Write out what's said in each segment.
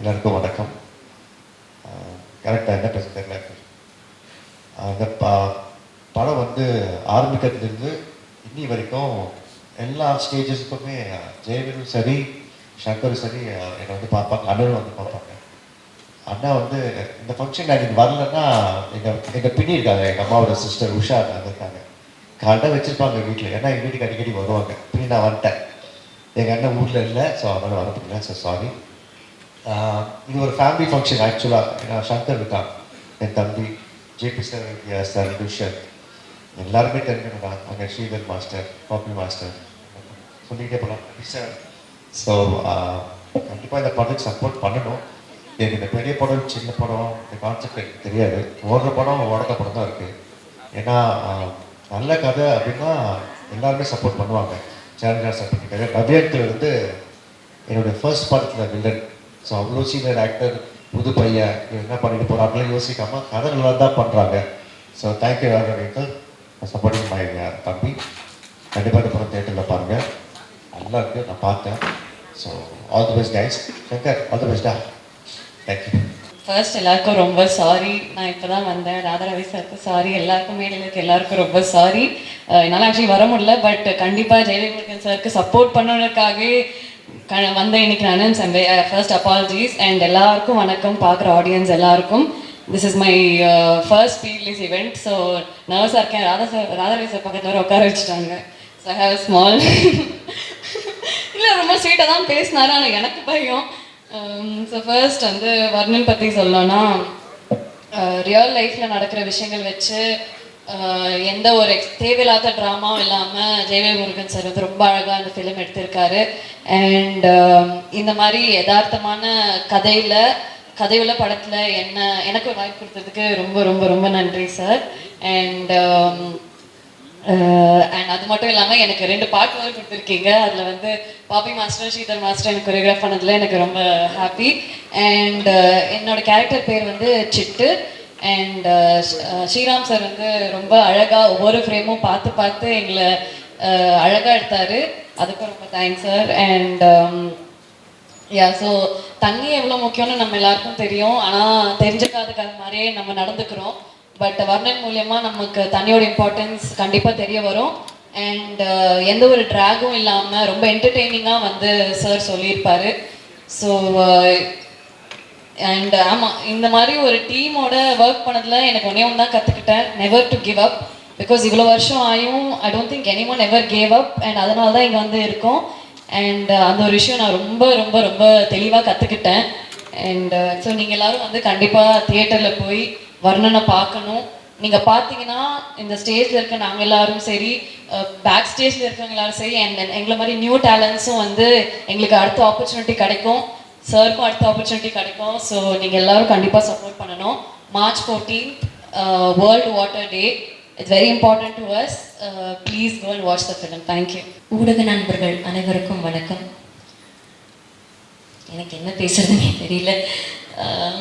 எல்லாருக்கும் வணக்கம். கரெக்டாக என்ன பேச தெரியல அந்த ப படம் வந்து ஆரம்பிக்கிறதுலேருந்து இன்னி வரைக்கும் எல்லா ஸ்டேஜஸுக்குமே ஜெயவீரும் சரி சங்கரும் சரி என்னை வந்து பார்ப்பாங்க. அண்ணனும் வந்து பார்ப்பாங்க. அண்ணா வந்து இந்த ஃபங்க்ஷன் அன்றைக்கி வரலன்னா எங்கள் எங்கள் பின்னி இருக்காங்க. எங்கள் அம்மாவோட சிஸ்டர் உஷா வந்திருக்காங்க இருக்காங்க. வச்சுருப்பாங்க வீட்டில் ஏன்னா எங்கள் வீட்டுக்கு அடிக்கடி வருவாங்க. பின்னி நான் வந்துட்டேன். எங்கள் அண்ணன் ஊரில் இல்லை ஸோ அதனால் வர முடியல. ஸோ சாரி இது ஒரு ஃபேமிலி ஃபங்க்ஷன் ஆக்சுவலாக ஏன்னா சங்கர் இருக்கான் என் தம்பி ஜேபி சார் சார் துஷர் எல்லாருமே தெரிஞ்சுக்கலாம் அங்கே ஸ்ரீதர் மாஸ்டர் பாப்பி மாஸ்டர் சொல்லிக்கிட்டே போகலாம் சார் ஸோ கண்டிப்பாக இந்த படத்துக்கு சப்போர்ட் பண்ணணும். எனக்கு இந்த பெரிய படம் சின்ன படம் இந்த கான்செப்ட் எனக்கு தெரியாது. ஓடுற படம் ஓடுற படம் தான் இருக்குது ஏன்னா நல்ல கதை அப்படின்னா எல்லாருமே சப்போர்ட் பண்ணுவாங்க. சேலஞ்சாக சப்போர்ட் பண்ணிட்டாங்க நவ்யத்தில் வந்து என்னுடைய ஃபர்ஸ்ட் படத்தில் வில்லன் ஸோ அவ்வளோ சீனியர் ஆக்டர் புது பையன் என்ன பண்ணிட்டு போகிறாங்களோ யோசிக்காமல் கதை நல்லா தான் பண்ணுறாங்க ஸோ தேங்க்யூ வேறு சப்போர்ட்டிங் மை தம்பி. கண்டிப்பாக இந்த படம் தேட்டரில் பாருங்கள் நல்லா இருக்குது நான் பார்த்தேன். So all the best guys Shankar all the பெஸ்டா தேங்க்யூ ஃபர்ஸ்ட் எல்லாருக்கும் ரொம்ப சாரி நான் இப்போ தான் வந்தேன் ராதாரவி சாருக்கு சாரி எல்லாருக்கும் மேடையில் இருக்க எல்லாருக்கும் ரொம்ப சாரி என்னால் ஆக்சுவலி வர முடியல பட் கண்டிப்பாக ஜெயலலிதா சாருக்கு சப்போர்ட் பண்ணுறதுக்காகவே வந்த இன்னைக்கு நான் ஃபர்ஸ்ட் அப்பாலஜிஸ் அண்ட் எல்லாருக்கும் வணக்கம். பார்க்குற ஆடியன்ஸ் எல்லாருக்கும். This is my first fields event so நர்வஸாக இருக்கேன் ராதா சார் ராதாரவி சார் பக்கத்தில் வர உட்கார வச்சுட்டாங்க. ஸோ ஹாவ் ஸ்மால் இல்லை ரொம்ப ஸ்வீட்டாக தான் பேசினாரு ஆனால் எனக்கு பயம். Um, ஸோ ஃபர்ஸ்ட் வந்து வர்ணன் பற்றி சொல்லணும்னா ரியல் லைஃப்பில் நடக்கிற விஷயங்கள் வச்சு எந்த ஒரு எக்ஸ் தேவையில்லாத ட்ராமாவும் இல்லாமல் ஜெயவே முருகன் சார் வந்து ரொம்ப அழகாக அந்த ஃபிலிம் எடுத்திருக்காரு. அண்ட் இந்த மாதிரி யதார்த்தமான கதையில் கதையுள்ள படத்தில் என்ன எனக்கு ஒரு வாய்ப்பு கொடுத்ததுக்கு ரொம்ப ரொம்ப ரொம்ப நன்றி சார் அண்ட் அண்ட் அது மட்டும் இல்லாமல் எனக்கு ரெண்டு பாட்டு மாதிரி கொடுத்துருக்கீங்க. அதில் வந்து பாப்பி மாஸ்டர் ஸ்ரீதர் மாஸ்டர் எனக்கு கொரியோகிராஃப் பண்ணதில் எனக்கு ரொம்ப ஹாப்பி அண்ட் என்னோட கேரக்டர் பேர் வந்து Chittu. And uh, uh, Sriram sir வந்து ரொம்ப அழகாக ஒவ்வொரு ஃப்ரேமும் பார்த்து பார்த்து எங்களை uh, அழகாக எடுத்தார். அதுக்கும் ரொம்ப thanks sir and yeah so தண்ணி எவ்வளோ முக்கியம்னு நம்ம எல்லாருக்கும் தெரியும். ஆனால் தெரிஞ்சுக்காதுக்கு அது மாதிரியே நம்ம நடந்துக்கிறோம். பட் வர்ணன் மூலியமாக நமக்கு தண்ணியோட இம்பார்ட்டன்ஸ் கண்டிப்பாக தெரிய வரும். அண்ட் எந்த ஒரு ட்ராகும் இல்லாமல் ரொம்ப என்டர்டெய்னிங்காக வந்து சார் சொல்லியிருப்பார். ஸோ அண்ட் uh, ஆமாம் இந்த மாதிரி ஒரு டீமோட ஒர்க் பண்ணதில் எனக்கு ஒன்றே ஒன்று தான் கற்றுக்கிட்டேன் never to give up because இவ்வளோ வருஷம் ஆயும் I don't think anyone ever gave up and அதனால தான் இங்கே வந்து இருக்கோம். அண்ட் uh, அந்த ஒரு விஷயம் நான் ரொம்ப ரொம்ப ரொம்ப தெளிவாக கற்றுக்கிட்டேன் அண்ட் ஸோ uh, நீங்கள் எல்லாரும் வந்து கண்டிப்பாக தியேட்டரில் போய் வர்ணனை பார்க்கணும். நீங்கள் பார்த்தீங்கன்னா இந்த ஸ்டேஜில் இருக்க நாங்கள் எல்லாரும் சரி பேக் ஸ்டேஜில் இருக்கவங்க எல்லாரும் சரி அண்ட் எங்களை மாதிரி நியூ டேலண்ட்ஸும் வந்து எங்களுக்கு அடுத்த ஆப்பர்ச்சுனிட்டி கிடைக்கும். சருக்கும் அடுத்த ஆப்பர்ச்சுனிட்டி கிடைக்கும் ஸோ நீங்கள் எல்லோரும் கண்டிப்பாக சப்போர்ட் பண்ணணும். March fourteenth world water day it's very important to us please go and watch the film thank you ஊடக நண்பர்கள் அனைவருக்கும் வணக்கம். எனக்கு என்ன பேசுறதுன்னே தெரியல. Um,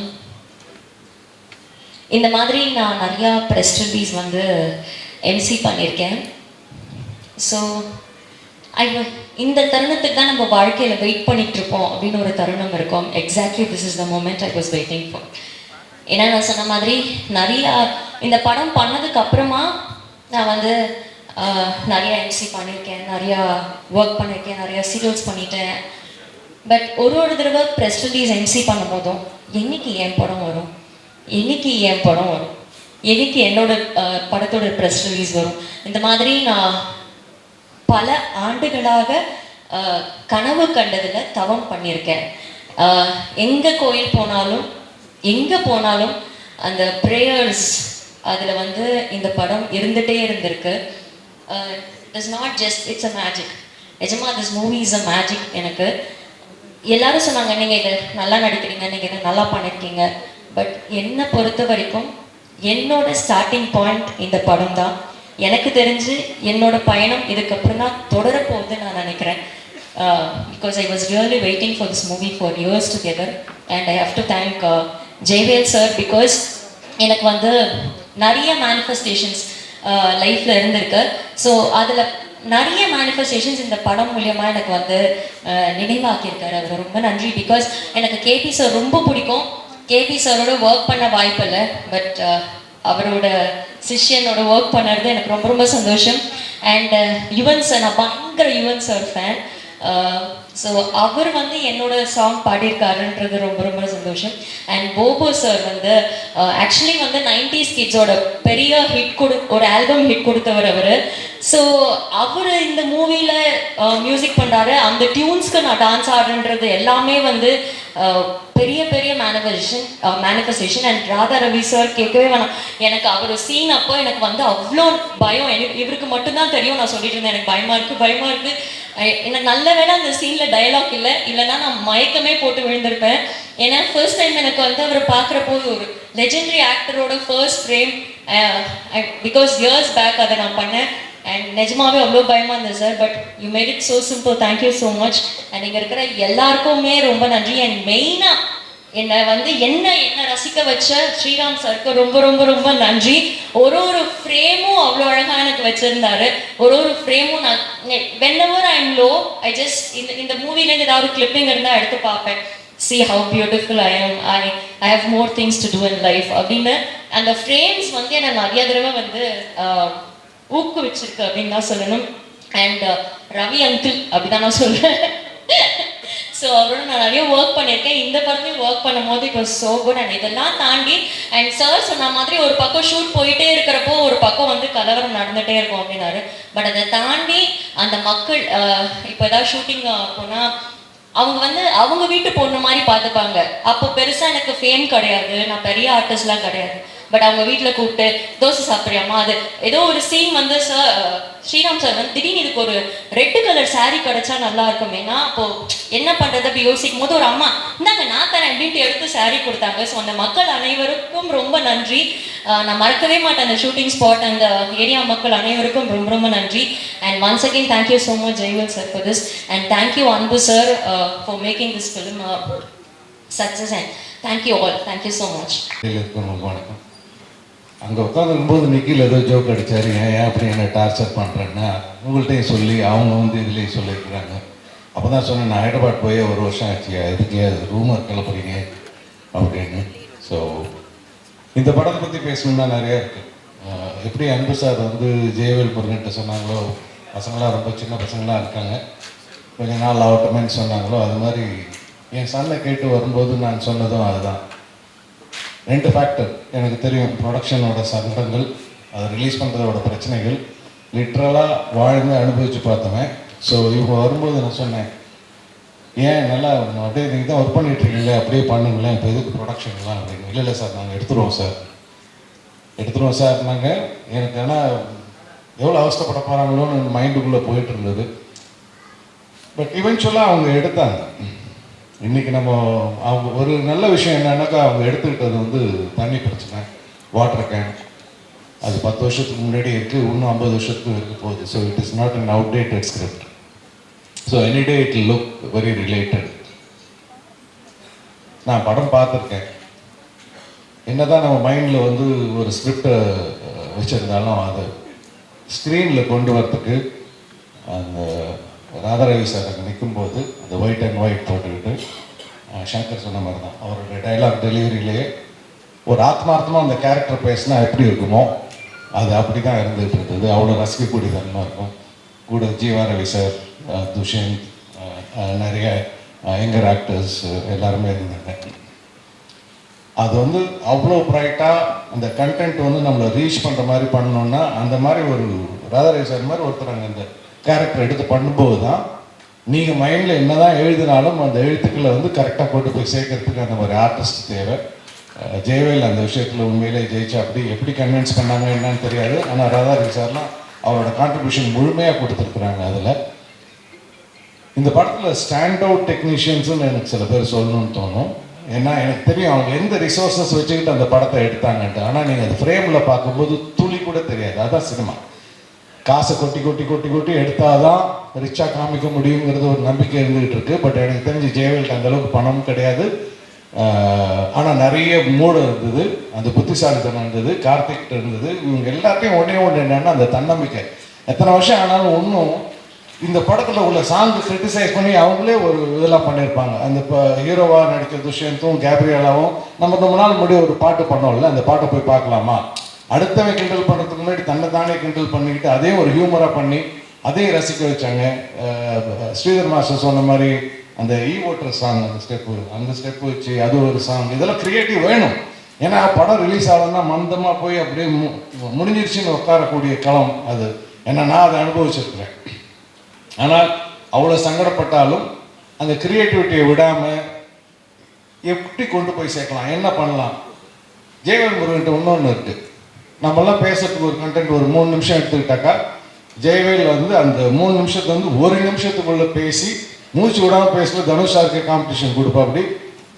இந்த மாதிரி நான் நிறையா ப்ரெஸ் ரிலீஸ் வந்து எம்சி பண்ணியிருக்கேன். ஸோ ஐயோ இந்த தருணத்துக்கு தான் நம்ம வாழ்க்கையில் வெயிட் பண்ணிட்டு இருப்போம் அப்படின்னு ஒரு தருணம் இருக்கும். Exactly this is the moment I was waiting for ஏன்னா நான் சொன்ன மாதிரி நிறையா இந்த படம் பண்ணதுக்கு அப்புறமா நான் வந்து நிறையா நிறைய எம்சி பண்ணியிருக்கேன் நிறையா ஒர்க் பண்ணியிருக்கேன் நிறையா சீரியல்ஸ் பண்ணிட்டேன். பட் ஒரு ஒரு தடவை ப்ரெஸ் ரிலீஸ் எம்சி பண்ணும்போதும் என்னைக்கு என் படம் வரும்? என்னைக்கு என் படம் வரும்? என்னைக்கு என்னோட படத்தோட ப்ரெஸ் ரிலீஸ் வரும்? இந்த மாதிரி நான் பல ஆண்டுகளாக கனவு கண்டதில் தவம் பண்ணியிருக்கேன். எங்கே கோயில் போனாலும் எங்கே போனாலும் அந்த ப்ரேயர்ஸ் அதில் வந்து இந்த படம் இருந்துகிட்டே இருந்திருக்கு. It's not just it's a magic நிஜமா this movie is a magic எனக்கு. எல்லாரும் சொன்னாங்க நீங்கள் இதை நல்லா நடிக்கிறீங்க நீங்கள் இதை நல்லா பண்ணியிருக்கீங்க பட் என்னை பொறுத்த வரைக்கும் என்னோட ஸ்டார்டிங் பாயிண்ட் இந்த படம் தான் எனக்கு தெரிஞ்சு என்னோட பயணம் இதுக்கப்புறம் தான் தொடரப்போகுது நான் நினைக்கிறேன். Because I was really waiting for this movie for years together and I have to thank Jaivel sir because எனக்கு வந்து நிறைய மேனிஃபெஸ்டேஷன்ஸ் uh, லைஃப்பில் இருந்திருக்கு. ஸோ அதில் நிறைய மேனிஃபெஸ்டேஷன்ஸ் இந்த படம் மூலியமாக எனக்கு வந்து uh, நினைவாக்கியிருக்காரு. அவர் ரொம்ப நன்றி பிகாஸ் எனக்கு கேபி சார் ரொம்ப பிடிக்கும். கேபி சாரோட ஒர்க் பண்ண வாய்ப்பு இல்லை பட் அவரோட சிஷ்யனோட ஒர்க் பண்ணுறது எனக்கு ரொம்ப ரொம்ப சந்தோஷம். அண்ட் uh, யுவன் சார் நான் பயங்கர யுவன் சார் ஃபேன் ஸோ அவர் வந்து என்னோட சாங் பாடியிருக்காருன்றது ரொம்ப ரொம்ப சந்தோஷம். அண்ட் போபோ சார் வந்து uh, ஆக்சுவலி வந்து நைன்டிஸ் கிட்ஸோட பெரிய ஹிட் கொடு ஒரு ஆல்பம் ஹிட் கொடுத்தவர் அவர். ஸோ அவர் இந்த மூவியில் மியூசிக் uh, பண்ணுறாரு அந்த டியூன்ஸ்க்கு நான் டான்ஸ் ஆடுன்றது எல்லாமே வந்து uh, பெரிய பெரிய manifestation manifestation and Radha Ravi sir கேட்கவே வேணாம். எனக்கு அவர் சீன் அப்போ எனக்கு வந்து அவ்வளோ பயம். எனக்கு இவருக்கு மட்டும்தான் தெரியும். நான் சொல்லிட்டு இருந்தேன் எனக்கு பயமாக இருக்குது பயமாக இருக்குது எனக்கு நல்ல வேலை அந்த சீனில் டயலாக் இல்லை. இல்லைன்னா நான் மயக்கமே போட்டு விழுந்திருப்பேன். ஏன்னா ஃபர்ஸ்ட் டைம் எனக்கு வந்து அவரை பார்க்குறப்போ ஒரு legendary ஆக்டரோட first frame because years back அதை நான் பண்ணேன். அண்ட் நிஜமாவே அவ்வளோ பயமாக இருந்தது sir but you made it so simple thank you so much and இங்கே இருக்கிற எல்லாருக்குமே ரொம்ப நன்றி. அண்ட் மெயினாக என்னை வந்து என்ன என்ன ரசிக்க வச்ச ஸ்ரீராம் சருக்கு ரொம்ப ரொம்ப ரொம்ப நன்றி. ஒரு ஒரு ஃப்ரேமும் அவ்வளோ அழகாக எனக்கு வச்சிருந்தாரு. ஒரு ஒரு ஃப்ரேமும் நான் whenever I am low I just இந்த இந்த மூவிலேருந்து ஏதாவது கிளிப்பிங் இருந்தால் எடுத்து பார்ப்பேன். See how beautiful I am I I have more things to do in life அப்படின்னு. அந்த ஃப்ரேம்ஸ் வந்து என்னை நிறைய தடவை வந்து ஊக்குவிச்சிருக்கு அப்படின்னு தான் சொல்லணும். அண்ட் ரவி அங்கிள் அப்படிதான் நான் சொல்கிறேன் ஸோ அவரோட நான் நிறைய ஒர்க் பண்ணியிருக்கேன். இந்த படத்தையும் ஒர்க் பண்ணும்போது இப்போ ஸோ குட் அண்ட் இதெல்லாம் தாண்டி அண்ட் சார் சொன்ன மாதிரி ஒரு பக்கம் ஷூட் போயிட்டே இருக்கிறப்போ ஒரு பக்கம் வந்து கலவரம் நடந்துகிட்டே இருக்கும் அப்படின்னாரு. பட் அதை தாண்டி அந்த மக்கள் இப்போ ஏதாவது ஷூட்டிங் போனால் அவங்க வந்து அவங்க வீட்டு பொண்ணு மாதிரி பார்த்துப்பாங்க. அப்போ பெருசாக எனக்கு ஃபேம் கிடையாது. நான் பெரிய ஆர்டிஸ்ட்லாம் கிடையாது. பட் அவங்க வீட்டில் கூப்பிட்டு தோசை சாப்பிட்றியாமா அது ஏதோ ஒரு சீன் வந்து சார் ஸ்ரீராம் சார் வந்து திடீர்னு இதுக்கு ஒரு ரெட் கலர் saree கிடைச்சா நல்லா இருக்குமேனா அப்போ என்ன பண்றது அப்படி யோசிக்கும் போது ஒரு அம்மா இந்தாங்க நான் தரேன் அப்படின்ட்டு எடுத்து saree கொடுத்தாங்க. ஸோ அந்த மக்கள் அனைவருக்கும் ரொம்ப நன்றி. நான் மறக்கவே மாட்டேன் அந்த ஷூட்டிங் ஸ்பாட் அந்த ஏரியா மக்கள் அனைவருக்கும் ரொம்ப ரொம்ப நன்றி. And once again thank you so much Jaivel sir for this and thank you Anbu sir for making this film success and thank you all thank you so much வணக்கம் அங்கே உட்காந்துருக்கும்போது நிக்கில் ஏதோ joke அடிச்சாரு. ஏன் அப்படி என்ன டார்ச்சர் பண்ணுறேன்னா உங்கள்கிட்டையும் சொல்லி அவங்க வந்து இதுலேயும் சொல்லியிருக்கிறாங்க. அப்போ தான் சொன்னேன் நான் ஹைதராபாத் போய் ஒரு வருஷம் ஆச்சு. எதுக்கு ரூமர் கிளப்புறீங்க? அப்படின்னு. ஸோ இந்த படத்தை பற்றி பேசணும்னா நிறையா இருக்குது எப்படி அன்பு சார் வந்து ஜெயவேல் முருகன்ட்ட சொன்னாங்களோ பசங்களாம் ரொம்ப சின்ன பசங்களாம் இருக்காங்க. கொஞ்ச நாள் ஆகட்டுமேன்னு சொன்னாங்களோ அது மாதிரி என் சன்னை கேட்டு வரும்போது நான் சொன்னதும் அதுதான். ரெண்டு ஃபேக்டர் எனக்கு தெரியும். ப்ரொடக்ஷனோட சங்கடங்கள் அதை ரிலீஸ் பண்ணுறதோட பிரச்சனைகள் லிட்ரலாக வாழ்ந்து அனுபவித்து பார்த்தவன். ஸோ இவங்க வரும்போது நான் சொன்னேன் ஏன் நல்லா அப்படியே நீங்கள் தான் ஒர்க் பண்ணிட்டுருக்கீங்களே அப்படியே பண்ணுங்களேன். இப்போ எதுக்கு ப்ரொடக்ஷன்லாம் அப்படின்னு. இல்லை இல்லை சார் நாங்கள் எடுத்துருவோம் சார் எடுத்துருவோம் சார் நாங்கள் எனக்கு ஆனால் எவ்வளோ அவஸ்தப்பட போகிறாங்களோன்னு மைண்டுக்குள்ளே போயிட்டு இருந்தது. பட் இவென்ச்சுவலாக அவங்க எடுத்தாங்க. இன்றைக்கி நம்ம அவங்க ஒரு நல்ல விஷயம் என்னன்னாக்கா அவங்க எடுத்துக்கிட்டது வந்து தண்ணி பிரச்சனை வாட்டர் கேன் அது பத்து வருஷத்துக்கு முன்னாடி இருக்குது இன்னும் ஐம்பது வருஷத்துக்கு இருக்க போகுது. So it is not an outdated script so any day it look very related நான் படம் பார்த்துருக்கேன். என்னதான் நம்ம மைண்டில் வந்து ஒரு ஸ்கிரிப்டை வச்சுருந்தாலும் அது ஸ்க்ரீனில் கொண்டு வரத்துக்கு அந்த ராதாரவி சார் அங்கே நிற்கும்போது அந்த ஒயிட் அண்ட் ஒயிட் போட்டுக்கிட்டு சங்கர் சொன்ன மாதிரி தான் அவருடைய டைலாக் டெலிவரியிலேயே ஒரு ஆத்மார்த்தமாக அந்த கேரக்டர் பேசினா எப்படி இருக்குமோ அது அப்படி தான் இருந்துகிட்டு இருந்தது. அவ்வளோ ரசிக்கக்கூடிய தன்மை இருக்கும். கூட ஜீவா ரவி சார் துஷந்த் நிறைய யங்கர் ஆக்டர்ஸ் எல்லாருமே இருந்தாங்க. அது வந்து அவ்வளோ ப்ரைட்டாக அந்த கண்டென்ட் வந்து நம்மளை ரீச் பண்ணுற மாதிரி பண்ணணுன்னா அந்த மாதிரி ஒரு ராதாரவி சார் மாதிரி ஒருத்தர் அங்கே அந்த கேரக்டர் எடுத்து பண்ணும்போது தான் நீங்கள் மைண்டில் என்ன தான் எழுதினாலும் அந்த எழுத்துக்களை வந்து கரெக்டாக கொண்டு போய் சேர்க்கறதுக்கு அந்த மாதிரி ஆர்டிஸ்ட் தேவை ஜெயவேல் அந்த விஷயத்தில் உண்மையிலே ஜெயிச்சா அப்படி எப்படி கன்வின்ஸ் பண்ணாங்க என்னன்னு தெரியாது. ஆனால் ராதாரவி சார்லாம் அவரோட கான்ட்ரிபியூஷன் முழுமையாக கொடுத்துருக்குறாங்க அதில். இந்த படத்தில் ஸ்டாண்ட் அவுட் டெக்னீஷியன்ஸ்னு எனக்கு சில பேர் சொல்லணும்னு தோணும். ஏன்னா எனக்கு தெரியும் அவங்க எந்த ரிசோர்ஸஸ் வச்சுக்கிட்டு அந்த படத்தை எடுத்தாங்கன்ட்டு. ஆனால் நீங்கள் அந்த ஃப்ரேமில் பார்க்கும்போது துளி கூட தெரியாது. அதான் சினிமா. காசை கொட்டி கொட்டி கொட்டி கொட்டி எடுத்தால் தான் ரிச்சாக காமிக்க முடியுங்கிறது ஒரு நம்பிக்கை இருந்துகிட்டு இருக்குது பட் எனக்கு தெரிஞ்சு ஜெயவேல்க்கு அந்தளவுக்கு பணம் கிடையாது. ஆனால் நிறைய மூடு இருந்தது. அந்த புத்திசாலித்தனம் இருந்தது கார்த்திக் இருந்தது. இவங்க எல்லாத்தையும் ஒன்றே ஒன்று என்னென்னா அந்த தன்னம்பிக்கை. எத்தனை வருஷம் ஆனாலும் ஒன்றும் இந்த படத்தில் உள்ள சாங்கு கிரிட்டிசைஸ் பண்ணி அவங்களே ஒரு இதெல்லாம் பண்ணியிருப்பாங்க. அந்த இப்போ ஹீரோவாக நடித்த துஷ்யந்தும் கேப்ரியலாவும் நம்ம ரொம்ப நாள் முன்னாடி ஒரு பாட்டு பண்ணோம்ல அந்த பாட்டை போய் பார்க்கலாமா? அடுத்தவன் கிண்டல் பண்ணுறதுக்கு முன்னாடி தன்னை தானே கிண்டல் பண்ணிக்கிட்டு அதே ஒரு ஹியூமராக பண்ணி அதையும் ரசிக்க வச்சாங்க. ஸ்ரீதர் மாஸ்டர் சொன்ன மாதிரி அந்த ஈ ஓட்டர் சாங் அந்த ஸ்டெப்பு அந்த ஸ்டெப் வச்சு அது ஒரு சாங் இதெல்லாம் க்ரியேட்டிவ் வேணும். ஏன்னா படம் ரிலீஸ் ஆகலன்னா மந்தமாக போய் அப்படியே மு முடிஞ்சிருச்சுன்னு உட்காரக்கூடிய களம் அது. ஏன்னா நான் அதை அனுபவிச்சிருக்கிறேன். ஆனால் அவ்வளோ சங்கடப்பட்டாலும் அந்த க்ரியேட்டிவிட்டியை விடாமல் எப்படி கொண்டு போய் சேர்க்கலாம்? என்ன பண்ணலாம்? ஜெயவேல் முருகன்ட்ட இன்னொன்று இருக்குது நம்மெல்லாம் பேசுறதுக்கு ஒரு கண்டென்ட் ஒரு மூணு நிமிஷம் எடுத்துக்கிட்டாக்கா ஜெயவேல் வந்து அந்த மூணு நிமிஷத்தை வந்து ஒரு நிமிஷத்துக்குள்ள பேசி மூச்சு விடாமல் பேசுகிற தனுஷ் சாருக்கு காம்படிஷன் கொடுப்பா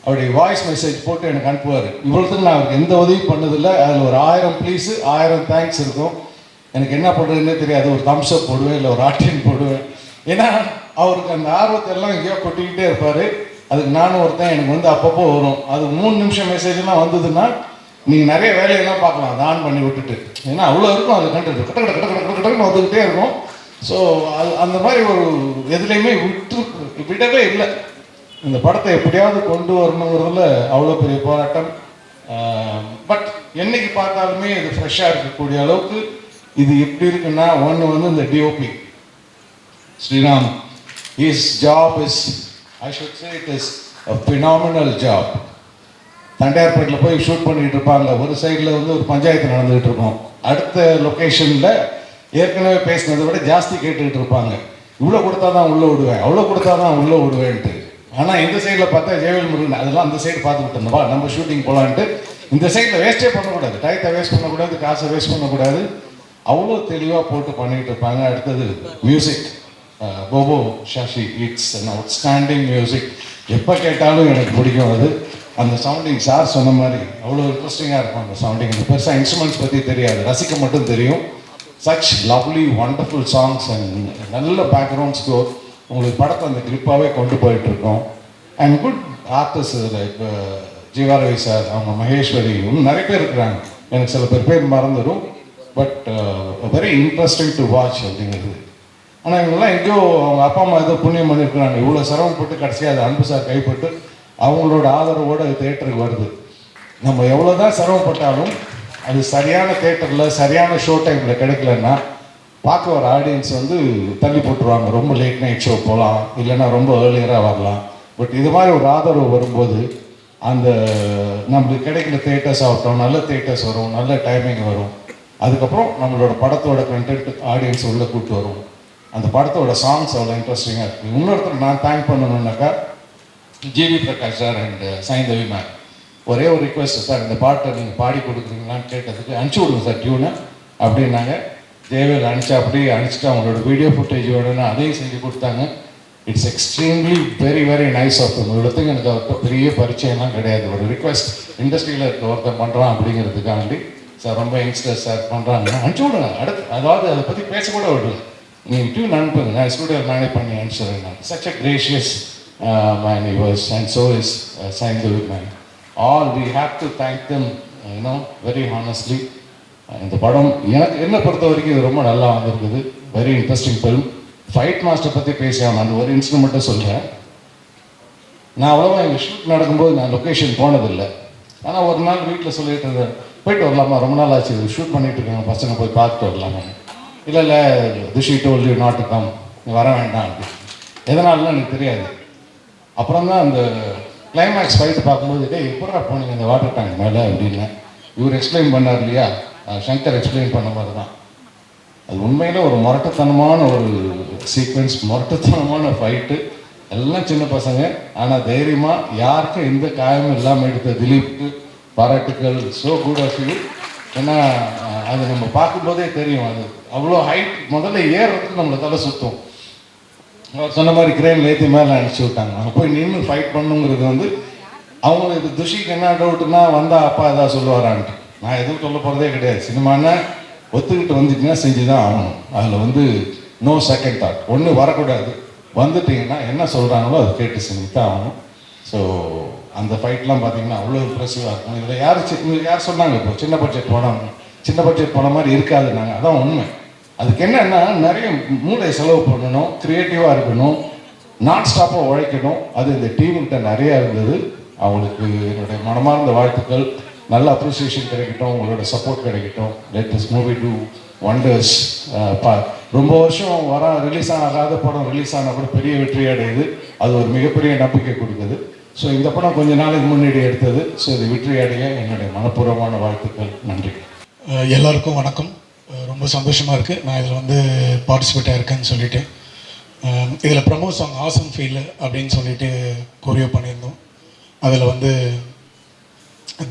அப்படி வாய்ஸ் மெசேஜ் போட்டு எனக்கு அனுப்புவார். இவ்வளோத்துக்கு நான் அவருக்கு எந்த உதவியும் பண்ணதில்லை. அதில் ஒரு ஆயிரம் ப்ளீஸு ஆயிரம் தேங்க்ஸ் இருக்கும். எனக்கு என்ன பண்ணுறதுன்னே தெரியாது. ஒரு தம்ஸ் அப் போடுவேன் இல்லை ஒரு ஆட்டின் போடுவேன். ஏன்னா அவருக்கு அந்த ஆர்வத்தை எல்லாம் எங்கேயோ கொட்டிக்கிட்டே இருப்பார். அதுக்கு நானும் ஒருத்தன் எனக்கு வந்து அப்பப்போ வரும். அது மூணு நிமிஷம் மெசேஜ்லாம் வந்ததுன்னா நீங்கள் நிறைய வேலையெல்லாம் பார்க்கலாம். தான் ஆன் பண்ணி விட்டுட்டு. ஏன்னா அவ்வளோ இருக்கும். அது கண்டது கட்ட கட்ட கட்ட கட்ட கட்ட கட்டன்னு வந்துக்கிட்டே இருக்கும். ஸோ அது அந்த மாதிரி ஒரு எதுலேயுமே விட்டு விடவே இல்லை. இந்த படத்தை எப்படியாவது கொண்டு வரணுங்கிறதுல அவ்வளோ பெரிய போராட்டம். பட் என்னைக்கு பார்த்தாலுமே இது ஃப்ரெஷ்ஷாக இருக்கக்கூடிய அளவுக்கு இது எப்படி இருக்குன்னா ஒன்று வந்து இந்த DOP Sriram is job is I should say it is a phenomenal job தண்டையார்பேட்டில் போய் ஷூட் பண்ணிக்கிட்டு இருப்பாங்க ஒரு சைடில் வந்து ஒரு பஞ்சாயத்து நடந்துகிட்டு இருக்கும். அடுத்த லொக்கேஷனில் ஏற்கனவே பேசினதை விட ஜாஸ்தி கேட்டுக்கிட்டு இருப்பாங்க. இவ்வளோ கொடுத்தா தான் உள்ளே விடுவேன் அவ்வளோ கொடுத்தா தான் உள்ளே விடுவேன்ட்டு. ஆனால் இந்த சைடில் பார்த்தா ஜெயவேல் முருகன் அதெல்லாம் அந்த சைடு பார்த்துக்கிட்டு இருந்தவா நம்ம ஷூட்டிங் போகலான்ட்டு இந்த சைடில் வேஸ்ட்டே பண்ணக்கூடாது. டயத்தை வேஸ்ட் பண்ணக்கூடாது காசை வேஸ்ட் பண்ணக்கூடாது. அவ்வளோ தெளிவாக போட்டு பண்ணிகிட்டு இருப்பாங்க. அடுத்தது music Bobo Shashi it's an outstanding music எப்போ கேட்டாலும் எனக்கு பிடிக்கும் அது. அந்த சவுண்டிங் சார் சொன்ன மாதிரி அவ்வளோ இன்ட்ரெஸ்டிங்காக இருக்கும் அந்த சவுண்டிங் அந்த பெருசாக இன்ஸ்ட்ருமெண்ட்ஸ் பற்றி தெரியாது. ரசிக்க மட்டும் தெரியும். Such lovely wonderful songs and நல்ல பேக்ரவுண்ட் ஸ்கோர் உங்களுக்கு படத்தை அந்த கிளிப்பாகவே கொண்டு போயிட்டுருக்கோம். அண்ட் குட் ஆர்டிஸ்ட் இதில் இப்போ ஜீவாரவி சார் அவங்க மகேஸ்வரி இன்னும் நிறைய பேர் இருக்கிறாங்க. எனக்கு சில பேர் பேர் மறந்துடும். But very interesting to watch அப்படிங்கிறது. ஆனால் இவங்கெல்லாம் எங்கேயோ அவங்க அப்பா அம்மா ஏதோ புண்ணியம் பண்ணியிருக்கிறாங்க. இவ்வளோ சிரமப்பட்டு கடைசியாக அது அன்பு சார் கைப்பட்டு அவங்களோட ஆதரவோடு அது தேட்டருக்கு வருது. நம்ம எவ்வளோ தான் சிரமப்பட்டாலும் அது சரியான தேட்டரில் சரியான ஷோ டைமில் கிடைக்கலன்னா பார்க்க வர ஆடியன்ஸ் வந்து தள்ளி போட்டுருவாங்க. ரொம்ப லேட் நைட் ஷோ போகலாம் இல்லைன்னா ரொம்ப ஏர்லியராக வரலாம். பட் இது மாதிரி ஒரு ஆதரவு வரும்போது அந்த நம்மளுக்கு கிடைக்கிற தேட்டர்ஸ் ஆகட்டும் நல்ல தேட்டர்ஸ் வரும் நல்ல டைமிங் வரும். அதுக்கப்புறம் நம்மளோட படத்தோட கண்டென்ட் ஆடியன்ஸ் உள்ளே கூப்பிட்டு வரும் அந்த படத்தோட சாங்ஸ் அவ்வளோ இன்ட்ரெஸ்டிங்காக இருக்குது இன்னொருத்தர் நான் thank பண்ணணுன்னாக்கா GV Prakash sir and Saindhavi ma'am ஒரே ஒரு ரிக்வெஸ்ட் சார் இந்த பாட்டை நீங்கள் பாடி கொடுக்குறீங்களான்னு கேட்டதுக்கு அனுப்பிச்சி விடுங்க சார் டியூனை அப்படின்னாங்க. ஜெயவேல் அனுப்பிச்சு அப்படியே அனுப்பிச்சிட்டு அவங்களோட வீடியோ ஃபுட்டேஜ் அதையும் செஞ்சு கொடுத்தாங்க. It's extremely very very nice of இவ்வளோத்துக்கு எனக்கு அவர்கிட்ட பெரிய பரிச்சயம்லாம் கிடையாது. ஒரு ரிக்வெஸ்ட் இண்டஸ்ட்ரியில் இருக்க ஒருத்தர் பண்ணுறான் அப்படிங்கிறதுக்காண்டி சார் ரொம்ப யங்ஸ்டர்ஸ் சார் பண்ணுறாங்க அனுப்பிச்சி விடுங்க. அடுத்து அதாவது அதை பற்றி பேசக்கூட விடுங்க நீங்கள் டியூன் அனுப்புங்க. நான் ஸ்டூடியோ மேனேஜ் பண்ணி அனுப்பிச்சிடுறேன் such a gracious Uh, man use is uh, is Saindhu All all have to thank thank uh, you know, very honestly. Uh, இந்த படம் எனக்கு என்னை பொறுத்த வரைக்கும் இது ரொம்ப நல்லா வந்திருக்குது. Very interesting film fight master பற்றி பேசியாம அந்த ஒரு இன்சிடென்ட் மட்டும் சொல்கிறேன் நான் அவ்வளோவா எங்கள் ஷூட் நடக்கும்போது நான் லொக்கேஷன் போனதில்லை. ஆனால் ஒரு நாள் வீட்டில் சொல்லிட்டு இருந்தேன். போயிட்டு வரலாமா? ரொம்ப நாள் ஆச்சு. ஷூட் பண்ணிட்டு இருக்காங்க. பசங்க போய் பார்த்துட்டு வரலாமா இல்லை இல்லை திஷி டோல் யூ நாட் கம் நீ வர வேண்டாம். அப்படி எதனாலலாம் எனக்கு தெரியாது. அப்புறம் தான் அந்த கிளைமேக்ஸ் ஃபைட் பார்க்கும்போது டே எப்படா போனீங்க இந்த வாட்டர் டேங்க் மேலே? அப்படின்னு இவர் எக்ஸ்பிளைன் பண்ணார் இல்லையா? சங்கர் எக்ஸ்பிளைன் பண்ண மாதிரி தான். அது உண்மையில் ஒரு முரட்டத்தனமான ஒரு சீக்வன்ஸ் முரட்டத்தனமான ஃபைட்டு எல்லாம் சின்ன பசங்க. ஆனால் தைரியமாக யாருக்கும் எந்த காயமும் இல்லாமல் எடுத்த திலீப்க்கு பாராட்டுக்கள் ஸோ குட் ஆஃப் யூ ஏன்னா அது நம்ம பார்க்கும்போதே தெரியும். அது அவ்வளோ ஹைட் முதல்ல ஏறுறதுக்கு நம்மளை தலை சுற்றும் அவர் சொன்ன மாதிரி கிரேன் ஏற்றி மேலே அனுப்பிச்சி விட்டாங்க. அங்கே போய் நின்று ஃபைட் பண்ணுங்கிறது வந்து அவங்களுக்கு துஷிக்கு என்ன டவுட்னா வந்தால் அப்பா எதாவது சொல்லுவாரான்ட்டு. நான் எதுவும் சொல்ல போகிறதே கிடையாது. சினிமானா ஒத்துக்கிட்டு வந்துட்டீங்கன்னா செஞ்சு தான் ஆகணும். அதில் வந்து நோ செகண்ட் தாட் ஒன்று வரக்கூடாது. வந்துட்டீங்கன்னா என்ன சொல்கிறாங்களோ அதை கேட்டு செஞ்சு தான் ஆகணும். ஸோ அந்த ஃபைட்லாம் பார்த்தீங்கன்னா அவ்வளோ இம்ப்ரெசிவாக இருக்கும். இதில் யார் சி- யார் சொன்னாங்க இப்போ? சின்ன பட்ஜெட் படம். சின்ன பட்ஜெட் படம் மாதிரி இருக்காது நாங்கள் அதான் உண்மை. அதுக்கு என்னன்னா நிறைய மூளை செலவு பண்ணணும் க்ரியேட்டிவாக இருக்கணும் நான் ஸ்டாப்பாக உழைக்கணும். அது இந்த டீம்கிட்ட நிறையா இருந்தது. அவங்களுக்கு என்னுடைய மனமார்ந்த வாழ்த்துக்கள். நல்ல அப்ரிசியேஷன் கிடைக்கட்டும் உங்களோட சப்போர்ட் கிடைக்கட்டும். Let this movie do wonders ரொம்ப வருஷம் வர ரிலீஸ் ஆகாத படம் ரிலீஸ் ஆனால் கூட பெரிய வெற்றி அடையுது. அது ஒரு மிகப்பெரிய நம்பிக்கை கொடுக்குது. ஸோ இந்த படம் கொஞ்ச நாளைக்கு முன்னாடி எடுத்தது. ஸோ இது வெற்றி அடைய என்னுடைய மனப்பூர்வமான வாழ்த்துக்கள். நன்றி. எல்லாருக்கும் வணக்கம். ரொம்ப சந்தோஷமாக இருக்குது நான் இதில் வந்து பார்ட்டிசிபேட் ஆயிருக்கேன்னு சொல்லிட்டு. இதில் ப்ரமோ சாங் ஆசம் ஃபீல் அப்படின்னு சொல்லிட்டு கொரியோ பண்ணியிருந்தோம். அதில் வந்து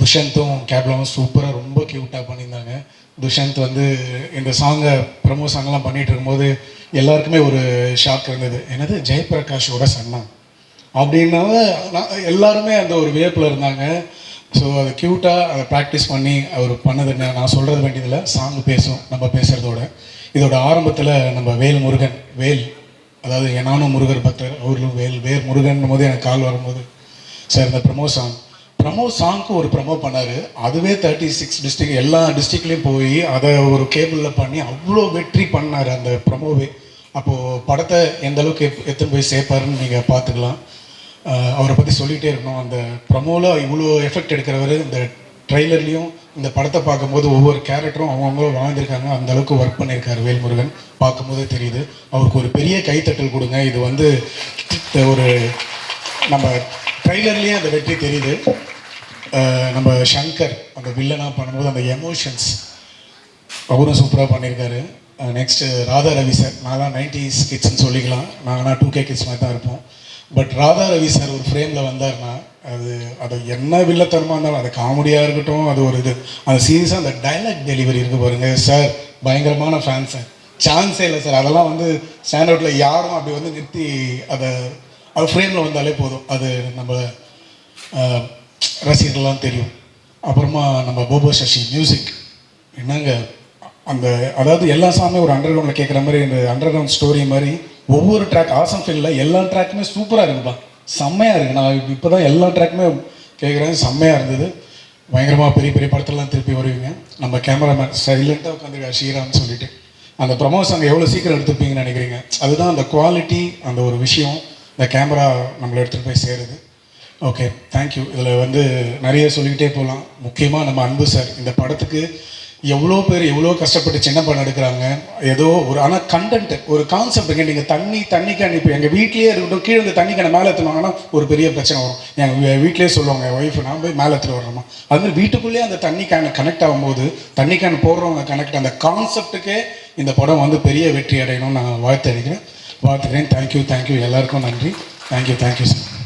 துஷந்தும் கேப்லாவும் சூப்பராக ரொம்ப க்யூட்டாக பண்ணியிருந்தாங்க. துஷந்த் வந்து இந்த சாங்கை ப்ரமோ சாங்லாம் பண்ணிகிட்டு இருக்கும்போது எல்லாருக்குமே ஒரு ஷாக் இருந்தது. என்னது? ஜெயபிரகாஷோட சன்னா அப்படின்னா நான் எல்லாருமே அந்த ஒரு வியப்பில் இருந்தாங்க. ஸோ அதை க்யூட்டாக அதை ப்ராக்டிஸ் பண்ணி அவர் பண்ணது என்ன நான் சொல்கிறது வேண்டியதில்லை சாங் பேசும் நம்ம பேசுகிறதோட இதோட ஆரம்பத்தில் நம்ம வேல் முருகன் வேல் அதாவது என்னானும் முருகர் பக்தர் அவர்களும் வேல் வேர் முருகன் போது எனக்கு கால் வரும்போது சார் இந்த ப்ரமோ சாங் ப்ரமோ சாங்க்கு ஒரு ப்ரமோ பண்ணார். அதுவே தேர்ட்டி சிக்ஸ் டிஸ்ட்ரிக் எல்லா டிஸ்ட்ரிக்ட்லேயும் போய் அதை ஒரு கேபிளில் பண்ணி அவ்வளோ வெற்றி பண்ணார் அந்த ப்ரமோவே அப்போது படத்தை எந்த அளவுக்கு எப் எத்தனை போய் சேர்ப்பாருன்னு நீங்கள் பார்த்துக்கலாம். அவரை பற்றி சொல்லிகிட்டே இருக்கணும். அந்த ப்ரமோவில் இவ்வளோ எஃபெக்ட் எடுக்கிறவர் இந்த ட்ரைலர்லேயும் இந்த படத்தை பார்க்கும்போது ஒவ்வொரு கேரக்டரும் அவங்கவுங்களும் வாழ்ந்திருக்காங்க. அந்த அளவுக்கு ஒர்க் பண்ணியிருக்காரு வேல்முருகன். பார்க்கும்போதே தெரியுது. அவருக்கு ஒரு பெரிய கைத்தட்டல் கொடுங்க. இது வந்து ஒரு நம்ம ட்ரைலர்லேயே அந்த வெற்றி தெரியுது. நம்ம ஷங்கர் அந்த வில்லனாக பண்ணும்போது அந்த எமோஷன்ஸ் அவரும் சூப்பராக பண்ணியிருக்காரு. நெக்ஸ்ட்டு ராதா ரவி சார் நான் தான் நைன்டிஸ் கிட்ஸ்னு சொல்லிக்கலாம். நாங்கள்னா டூ கே கிட்ஸ் மாதிரி தான் இருப்போம். பட் ராதா ரவி சார் ஒரு ஃப்ரேமில் வந்தார்னா அது அது என்ன வில்லத்தனமாக இருந்தாலும் அது காமெடியாக இருக்கட்டும் அது ஒரு இது. அந்த சீரியஸாக அந்த டைலாக் டெலிவரி இருக்கு பாருங்கள் சார் பயங்கரமான ஃபேன் சார் சான்ஸே இல்லை சார் அதெல்லாம் வந்து ஸ்டாண்ட் அவுட்டில் யாரும் அப்படி வந்து நிறுத்தி அதை அது ஃப்ரேமில் வந்தாலே போதும். அது நம்ம ரசிகர்கள்லாம் தெரியும். அப்புறமா நம்ம போபோ சசி மியூசிக் என்னங்க? அந்த அதாவது எல்லா சாமியும் ஒரு அண்டர் கிரவுண்டில் கேட்குற மாதிரி இந்த அண்டர் கிரவுண்ட் ஸ்டோரி மாதிரி ஒவ்வொரு ட்ராக் ஆசம் ஃபீல்டில் எல்லா ட்ராக்குமே சூப்பராக இருக்குப்பா. செம்மையாக இருக்குது நான் இப்போ தான் எல்லா ட்ராக்குமே கேட்குறேன் செம்மையாக இருந்தது. பயங்கரமாக பெரிய பெரிய படத்துலலாம் திருப்பி வருவீங்க. நம்ம கேமராமேன் சைலண்ட்டாக உட்காந்துருக்காரு ஷீரான்னு சொல்லிட்டு. அந்த ப்ரமோஸ் அங்கே எவ்வளோ சீக்கிரம் எடுத்துருப்பீங்கன்னு நினைக்கிறீங்க? அதுதான் அந்த குவாலிட்டி அந்த ஒரு விஷயம். இந்த கேமரா நம்மளை எடுத்துகிட்டு போய் சேருது. ஓகே தேங்க்யூ இதில் வந்து நிறைய சொல்லிக்கிட்டே போகலாம். முக்கியமாக நம்ம அன்பு சார். இந்த படத்துக்கு எவ்வளோ பேர் எவ்வளோ கஷ்டப்பட்டு சின்ன பணம் எடுக்கிறாங்க? ஏதோ ஒரு ஆனால் கண்டென்ட் ஒரு கான்செப்ட்டுங்க நீங்கள் தண்ணி தண்ணி கேன் இப்போ எங்கள் வீட்லேயே இருக்கட்டும் கீழே இந்த தண்ணி மேலே ஏற்றுனாங்கன்னா ஒரு பெரிய பிரச்சனை வரும். எங்கள் வீட்லேயே சொல்லுவாங்க என் ஒய்ஃப் நான் போய் மேலே எடுத்துகிட்டு வர்றோமா அதுமாதிரி வீட்டுக்குள்ளேயே அந்த தண்ணி கனெக்ட் ஆகும்போது தண்ணி கேன் போடுறவங்க கனெக்ட் அந்த கான்செப்ட்டுக்கே இந்த படம் வந்து பெரிய வெற்றி அடையணும்னு நான் வாழ்த்து அளிக்கிறேன் வாழ்த்துக்கிறேன். தேங்க்யூ தேங்க்யூ எல்லாருக்கும் நன்றி. Thank you thank you sir